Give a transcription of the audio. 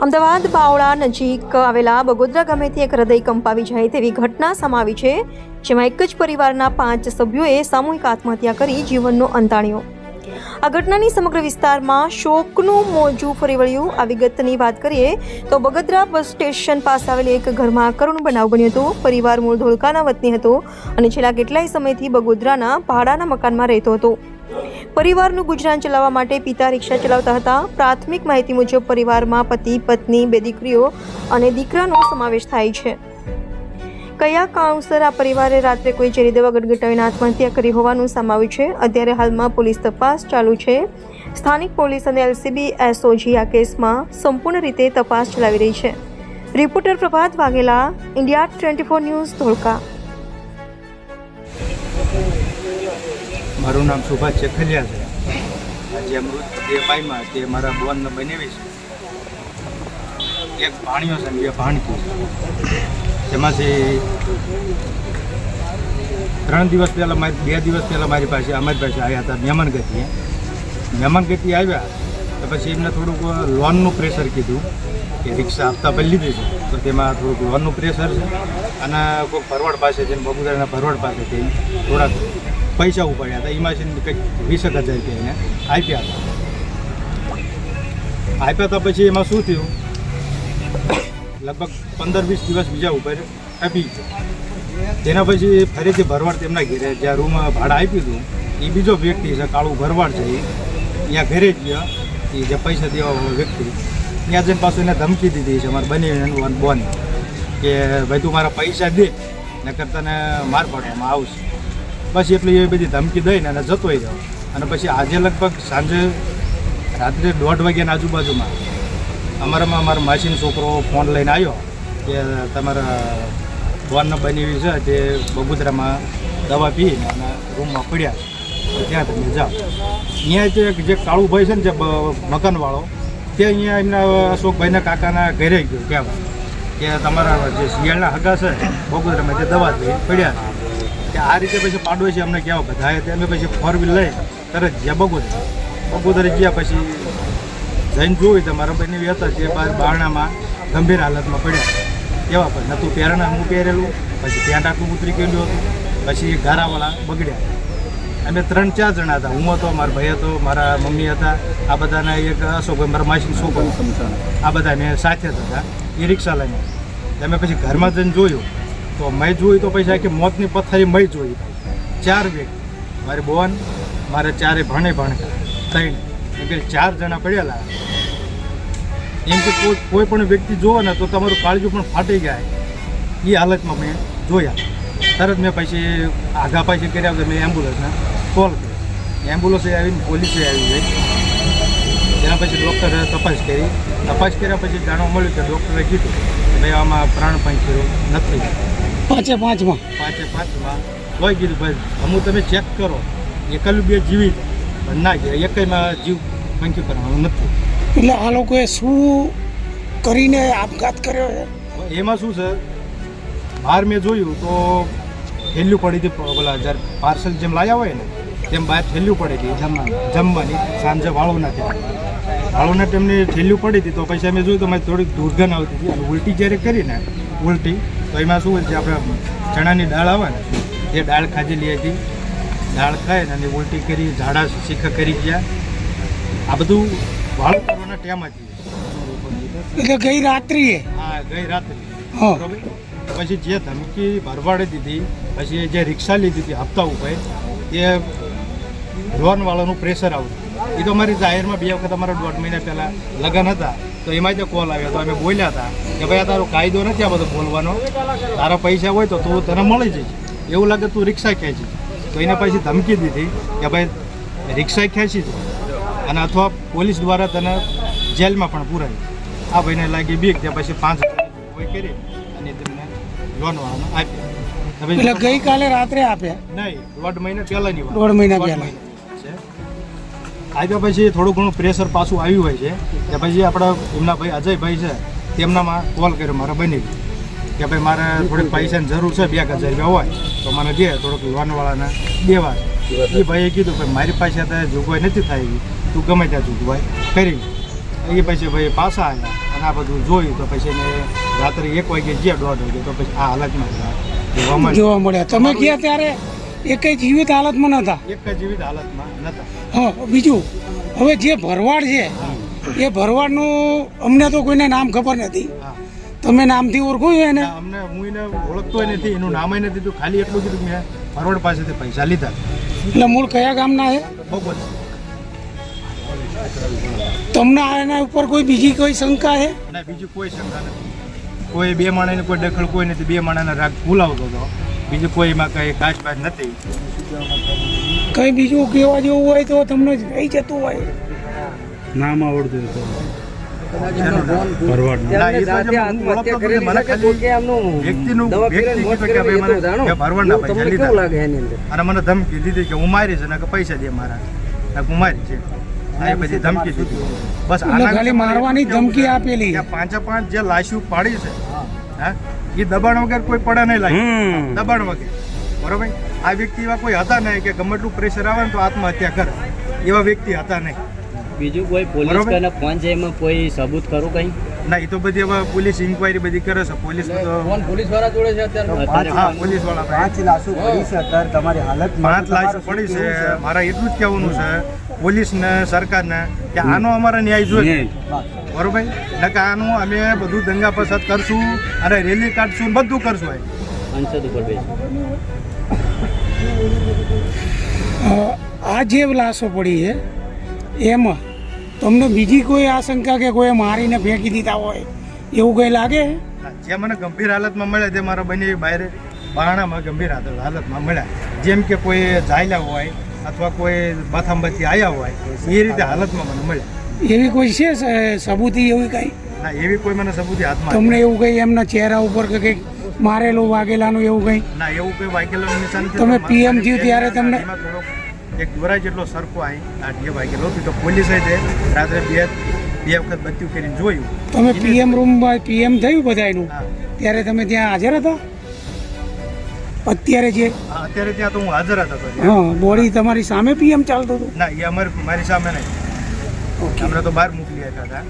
અમદાવાદ, બાવળા નજીક આવેલા બગોદરા ગામેથી એક હૃદય કંપાવી જાય તેવી ઘટના સમાવી છે, જેમાં એક જ પરિવારના પાંચ સભ્યોએ સામૂહિક આત્મહત્યા કરી જીવનનો અંતાણ્યો. આ ઘટનાની સમગ્ર વિસ્તારમાં શોકનું મોજું ફરી વળ્યું. આ વિગતની વાત કરીએ તો બગદરા બસ સ્ટેશન પાસે આવેલી એક ઘરમાં કરુણ બનાવ બન્યો હતો. પરિવાર મૂળ ધોળકાના વતની હતો અને છેલ્લા કેટલાય સમયથી બગોદરાના ભાડાના મકાનમાં રહેતો હતો. પરિવારનું ગુજરાન ચલાવવા માટે પિતા રિક્ષા ચલાવતા હતા. પ્રાથમિક માહિતી મુજબ પરિવારમાં પતિ, પત્ની, બે દીકરીઓ અને દીકરાનો સમાવેશ થાય છે. કયા કારણસર આ પરિવારે રાત્રે કોઈ ઝેરી દવા ગટગટાવીને આત્મહત્યા કરી હોવાનું સમાવ્યું છે? અત્યારે હાલમાં પોલીસ તપાસ ચાલુ છે. સ્થાનિક પોલીસ અને એલસીબી એસઓજી આ કેસમાં સંપૂર્ણ રીતે તપાસ ચલાવી રહી છે. Reporter Prabhat Vaghela, India twenty four news Dholka. મારું નામ સુભાષ ચેખલિયા છે. આજે અમૃત જે પાઈમાં તે મારા બોનને બનાવી છે. એક પાણીઓ છે બે ભાણકી છે. તેમાંથી ત્રણ દિવસ પહેલાં મારી, બે દિવસ પહેલાં મારી પાસે અમારી પાસે આવ્યા હતા મહેમાન ગતિએ. આવ્યા, તો પછી એમને થોડુંક લોનનું પ્રેશર કીધું કે રિક્ષા આપતા પહેલી લીધી છે. તો તેમાં થોડુંક લોનનું પ્રેશર છે. અને કોઈ ભરવાડ પાસે છે બબુદાના ભરવાડ પાસેથી થોડાક પૈસા ઉપાડ્યા હતા. એમાં કંઈક વીસ એક હજાર રૂપિયા એને આપ્યા હતા. આપ્યા હતા પછી એમાં શું થયું? લગભગ પંદર વીસ દિવસ બીજા ઉપર આપી. તેના પછી ફરીથી ભરવાડ તેમના ઘેરે જ્યાં રૂમ ભાડા આપ્યું હતું એ બીજો વ્યક્તિ છે, કાળું ભરવાડ છે એ ત્યાં ઘરે જ ગયા. એ જે પૈસા દેવા વ્યક્તિ. ત્યાં જઈને પાછું એને ધમકી દીધી છે, અમારે બની બોન કે ભાઈ તું મારા પૈસા દે, નકર તને માર પાડવામાં આવશે. બસ એટલી એ બધી ધમકી દઈને અને જતો રહ્યો અને પછી આજે લગભગ સાંજે રાત્રે દોઢ વાગ્યાના આજુબાજુમાં અમારામાં અમારા માસીનો છોકરો ફોન લઈને આવ્યો કે તમારા બોનને બની છે તે બગુદરામાં દવા પીને અને રૂમમાં પડ્યા છે. ત્યાં તમે જાઓ. અહીંયા જે જે કાળુભાઈ છે ને જે મકાનવાળો, તે અહીંયા એમના અશોકભાઈના કાકાના ઘરે ગયો કહેવા કે તમારા જે શિયાળના હગા છે બગુદરામાં તે દવા પડ્યા છે. કે આ રીતે પછી પાડોશી અમને કહેવા બધાએ અમે પછી ફોર વ્હીલ લઈ તરત જ્યાં બગોદર. બગોદર ગયા પછી જઈને જોયું તો મારા બંને હતા જે બાર બારણામાં ગંભીર હાલતમાં પડ્યા. એવા પણ નહોતું. પહેરણા હું પહેરેલું, પછી પેન્ટ આટલું ઉતરી ગયેલું હતું, પછી ગારાવાળા બગડ્યા. અમે ત્રણ ચાર જણા હતા. હું હતો, મારા ભાઈ હતો, મારા મમ્મી હતા, આ બધાના એક અશોકભાઈ મારા માસી છોકરો. આ બધા મેં સાથે હતા. એ રિક્ષા લઈને. અમે પછી ઘરમાં જઈને જોયું. તો મેં જોયું તો પછી આખી મોતની પથારી મેં જોઈ. ચાર વ્યક્તિ. મારી બોન, મારે ચારે ભણે ભણે. ત્રણ. એમ કે ચાર જણા પડેલા. એમ કે કોઈ કોઈ પણ વ્યક્તિ જોવો ને તો તમારું કાળજું પણ ફાટી જાય. એ હાલતમાં મેં જોયા. તરત મેં પછી આઘા પાછી કર્યા વગર મેં એમ્બ્યુલન્સને કોલ કર્યો. એમ્બ્યુલન્સે આવીને પોલીસે આવી ગઈ. તેના પછી ડૉક્ટરે તપાસ કરી. તપાસ કર્યા પછી જાણવા મળ્યું કે ડૉક્ટરે કીધું કે ભાઈ આમાં પ્રાણ પંચરો નથી. પાંચે પાંચમાં. પાંચે પાંચમાં. કોઈ કીધું ભાઈ અમુક તમે ચેક કરો. એકલું બે જીવી પણ ના ગયા એકમાં જીવ પંચી કરવાનું નથી. એટલે આ લોકોએ શું કરીને આપઘાત કર્યો છે? એમાં શું છે? બહાર મેં જોયું તો થેલ્યું પડી હતી પેલા જ્યારે પાર્સલ જેમ લાવ્યા હોય ને તેમ બહાર થેલ્યું પડી હતી જમવાની. જમવાની. સાંજે વાળોના ત્યાં. વાળોના ટાઈમની થેલ્યું પડી હતી તો પછી અમે જોયું તો મારી થોડીક દુર્ગંધ આવતી હતી. અને ઉલટી જ્યારે કરી ને ઉલટી તો એમાં શું હોય છે આપણે ચણાની દાળ આવે ને એ દાળ ખાધેલી હતી. દાળ ખાય ને અને ઉલટી કરી ઝાડા શીખા કરી ગયા. આ બધું વાળ કરવાના ટાઈમ હતી એટલે ગઈ રાત્રિએ. હા ગઈ રાત્રે. બરોબર? પછી જે ધમકી ભરવાડી દીધી પછી જે રિક્ષા લીધી હતી હપ્તા ઉપર એ લોનવાળાનું પ્રેશર આવ્યું એ તો અમારી જાહેરમાં બે વખત અમારા દોઢ મહિના પહેલાં લગ્ન હતા. તો એમાં જ કોલ આવ્યો હતો અમે બોલ્યા હતા કે ભાઈ આ તારો કાયદો નથી આ બધો બોલવાનો. તારા પૈસા હોય તો તું તને મળી જઈશ. એવું લાગે તું રિક્ષા ખેંચી. તો એના પછી ધમકી દીધી કે ભાઈ રિક્ષા ખેંચી છે અને અથવા પોલીસ દ્વારા તને જેલમાં પણ પૂરાય. આ ભાઈને લાગી બીક ત્યાં પછી પાંચ કરી અને તેમને લોન આપી. એટલે ગઈકાલે રાત્રે આપ્યા? નહીં દોઢ મહિના પહેલાની દોઢ મહિના પહેલા. આવ્યા પછી થોડું ઘણું પ્રેશર પાછું આવ્યું હોય છે કે પછી આપણા એમના ભાઈ અજયભાઈ છે તેમનામાં કોલ કર્યો મારે બની કે ભાઈ મારે થોડીક પૈસાની જરૂર છે બે હજાર રૂપિયા હોય તો મને દે થોડુંક લોનવાળાને દેવા. એ ભાઈએ કીધું ભાઈ મારી પાસે અત્યારે જોગવાઈ નથી એવી. તું ગમે ત્યાં જોગવાઈ કરી. એ પછી ભાઈ પાછા આવ્યા અને આ બધું જોયું તો પછી એને રાત્રે એક વાગે જ્યાં દોઢ વાગે તો પછી આ હાલતમાં જોવા મળ્યા. તમે ગયા ત્યારે? એ કઈ જીવિત હાલતમાં નતા એક જીવિત હાલતમાં નતા હા બીજું હવે જે ભરવાડ છે એ ભરવાડનું અમને તો કોઈને નામ ખબર નથી. તમે નામથી ઓળખો છો એને? અમને હું એને ઓળખતો નથી એનું નામ નથી. દીધું ખાલી એટલું કીધું મેં ભરવાડ પાસેથી પૈસા લીધા. એટલે મૂળ કયા ગામના છે? બહુ તમને એના ઉપર કોઈ બીજી કોઈ શંકા છે? ના બીજી કોઈ શંકા નથી. કોઈ બે માણસની કોઈ દખલ કોઈ નથી. બે માણસના રાગ ભૂલાવતો હતો. બીજું કોઈ એમાં કઈ કાચ બાચ નથી? કઈ બીજું કહેવા જેવું હોય તો તમને રહી જતું હોય. નામ આવડતું હતું મને ધમકી દીધી કે હું મારીશ અને કે પૈસા દે મારા. હું મારી છે. બધી ધમકી દીધી. બસ ખાલી મારવાની ધમકી આપેલી. પાંચે પાંચ જે લાશો પાડી છે હા એ દબાણ વગર કોઈ પડે નહીં લાગે. દબાણ વગર. બરોબર આ વ્યક્તિ એવા કોઈ હતા નહીં કે ગમે એટલું પ્રેશર આવે ને તો આત્મહત્યા કરે. એવા વ્યક્તિ હતા નહીં. બીજું કોઈ પોલીસ. ફોન છે એમાં કોઈ સબૂત ખરું કઈ? ના એ તો બધી હવે પોલીસ ઇન્કવાયરી બધી કરે છે. પોલીસ તો પોલીસવાળા જોડે છે અત્યારે? હા પોલીસવાળા પાંચ લાશો પડી છે અત્યારે. તમારી હાલત પાંચ લાખ પડી છે. મારા એટલું જ કહેવાનું છે પોલીસને સરકારને કે આનો અમારે ન્યાય જોઈએ. બરોબર એટલે કે આનું અમે બધું દંગા પસાદ કરશું અને રેલી કાઢશું ને બધું કરશું આ જે લાશો પડી છે એમાં તમને બીજી કોઈ આશંકા કે કોઈ મારીને ફેંકી દીધા હોય એવું કંઈ લાગે? જે મને ગંભીર હાલતમાં મળ્યા તે મારા બંને બહાર બહાણામાં ગંભીર હાલત- હાલતમાં મળ્યા. જેમ કે કોઈ જાયલા હોય અથવા કોઈ બાથાંબાથી આવ્યા હોય એ રીતે હાલતમાં મને મળ્યા. એવી કોઈ છે સબૂતી એવી કંઈ? ના એવી કોઈ મને સબૂતી હાથમાં તમને એવું કંઈ એમના ચહેરા ઉપર કે કંઈક મારેલું વાગેલાનું એવું કંઈ? ના એવું કંઈ વાગેલાનું નિશાન તમે પીએમ થયું ત્યારે તમને- એક દોરા જેટલો સરખો આવી આ ઢે વાગેલો હતો તો પોલીસે તે રાત્રે બે બે વખત બત્યું કરીને જોયું. તમે પીએમ રૂમમાં પીએમ થયું બધાયનું? હા. ત્યારે તમે ત્યાં હાજર હતા? અત્યારે જે અત્યારે ત્યાં તો હું હાજર હતો. હા બોડી તમારી સામે પીએમ ચાલતું હતું? ના એ અમારી મારી સામે નહીં. અમને તો બહાર મોકલી આપ્યા હતા.